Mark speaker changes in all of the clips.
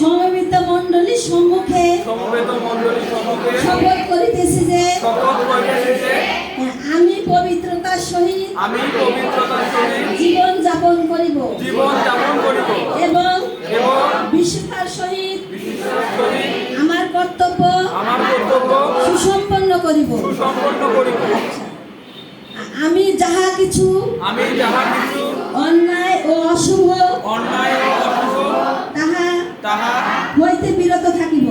Speaker 1: সমবেত মণ্ডলীর সম্মুখে শপথ করিতেছি যে আমি পবিত্রতার সহিত
Speaker 2: আমি পবিত্রতার সহিত
Speaker 1: জীবন যাপন করিব।
Speaker 2: জীবন যাপন করিব।
Speaker 1: এবং
Speaker 2: এবং
Speaker 1: বিশুদ্ধার সহিত আমার কর্তব্য
Speaker 2: আমার কর্তব্য
Speaker 1: সুসম্পন্ন করিব।
Speaker 2: সুসম্পন্ন করিব।
Speaker 1: আমি যাহা কিছু
Speaker 2: আমি যাহা কিছু
Speaker 1: অন্যায় ও অশুভ তাহা হইতে বিরত থাকিব।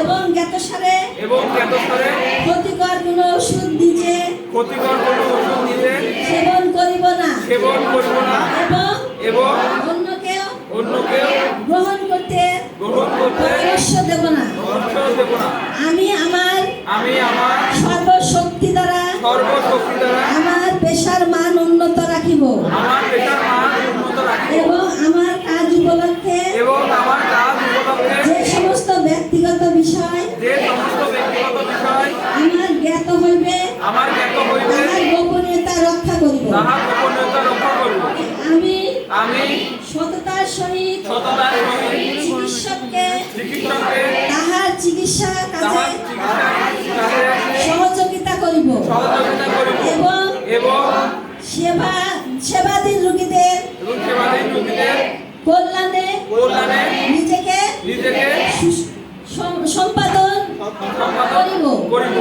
Speaker 1: এবং জ্ঞাতসারে
Speaker 2: এবং জ্ঞাতসারে
Speaker 1: ক্ষতিকর কোন ওষুধ নিজে
Speaker 2: ক্ষতিকর কোনো ওষুধ
Speaker 1: সেবন করিব না।
Speaker 2: সেবন করিব না।
Speaker 1: এবং
Speaker 2: এবং
Speaker 1: অন্যকেও
Speaker 2: অন্যকেও
Speaker 1: গ্রহণ করতে
Speaker 2: গ্রহণ করতে
Speaker 1: পরামর্শ দেব না।
Speaker 2: পরামর্শ দেব না।
Speaker 1: আমি আমার
Speaker 2: আমি আমার
Speaker 1: সর্বশক্তি দ্বারা
Speaker 2: সর্বশক্তি দ্বারা
Speaker 1: আমার পেশার হইবে
Speaker 2: আমার জ্ঞাত হইবে
Speaker 1: তাহার গোপনীয়তা রক্ষা করিব।
Speaker 2: তাহার গোপনীয়তা রক্ষা করিব।
Speaker 1: আমি
Speaker 2: আমি
Speaker 1: সততার সহিত
Speaker 2: সততার সহিত
Speaker 1: চিকিৎসককে
Speaker 2: চিকিৎসককে
Speaker 1: তাহার চিকিৎসা কাজে সহযোগিতা করিব।
Speaker 2: সহযোগিতা করিব।
Speaker 1: এবং
Speaker 2: এবং
Speaker 1: সেবা সেবাধীন রোগীদের সেবাধীন রোগীদের কল্যাণে কল্যাণে নিজেকে নিজেকে সম্পাদন করিব। করিব।